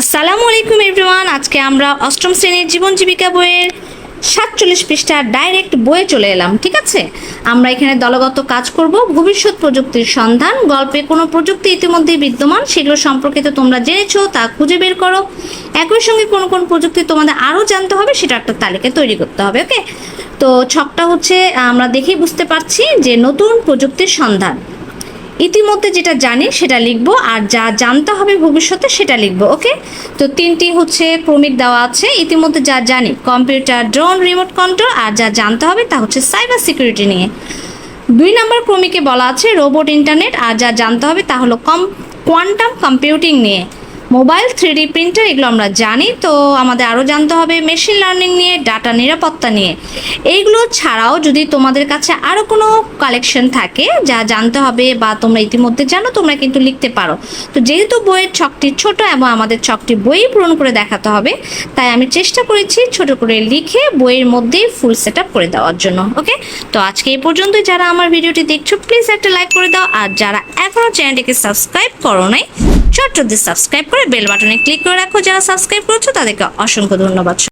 আসসালামু আলাইকুম এভরিওয়ান, আজকে আমরা অষ্টম শ্রেণির জীবন জীবিকা বইয়ের সাতচল্লিশ পৃষ্ঠা ডাইরেক্ট বইয়ে চলে এলাম, ঠিক আছে? আমরা এখানে দলগত কাজ করব, ভবিষ্যৎ প্রযুক্তির সন্ধান, গল্পে কোনো প্রযুক্তি ইতিমধ্যেই বিদ্যমান, সেগুলো সম্পর্কিত তোমরা জেনেছো, তা খুঁজে বের করো। একই সঙ্গে কোন কোন প্রযুক্তি তোমাদের আরও জানতে হবে, সেটা একটা তালিকা তৈরি করতে হবে, ওকে? তো ছকটা হচ্ছে, আমরা দেখেই বুঝতে পারছি যে নতুন প্রযুক্তির সন্ধান। ইতিমধ্যে যেটা জানি, সেটা লিখব, আর যা জানতে হবে ভবিষ্যতে, সেটা লিখব, ওকে? তো তিনটি হচ্ছে ক্রমিক দেওয়া আছে। ইতিমধ্যে যা জানি, কম্পিউটার, ড্রোন, রিমোট কন্ট্রোল, আর যা জানতে হবে তা হচ্ছে সাইবার সিকিউরিটি নিয়ে। দুই নম্বর ক্রমিকে বলা আছে, রোবট ইন্টারনেট, আর যা জানতে হবে তা হলো কম, কোয়ান্টাম কম্পিউটিং নিয়ে। মোবাইল থ্রি প্রিন্টার, এগুলো আমরা জানি। তো আমাদের আরও জানতে হবে মেশিন লার্নিং নিয়ে, ডাটা নিরাপত্তা নিয়ে। এইগুলো ছাড়াও যদি তোমাদের কাছে আরও কোনো কালেকশন থাকে, যা জানতে হবে বা তোমরা ইতিমধ্যে জানো, তোমরা কিন্তু লিখতে পারো। তো যেহেতু বইয়ের ছকটি ছোট এবং আমাদের ছকটি বই পূরণ করে দেখাতে হবে, তাই আমি চেষ্টা করেছি ছোট করে লিখে বইয়ের মধ্যেই ফুল সেট করে দেওয়ার জন্য ওকে তো আজকে এই পর্যন্ত যারা আমার ভিডিওটি দেখছ প্লিজ একটা লাইক করে দাও। আর যারা এখনও চ্যানেলটিকে সাবস্ক্রাইব করো নাই চট্ট সাবস্ক্রাইব করে বেল বাটনে ক্লিক করে রাখো। যারা সাবস্ক্রাইব করেছ তাদেরকে অসংখ্য ধন্যবাদ।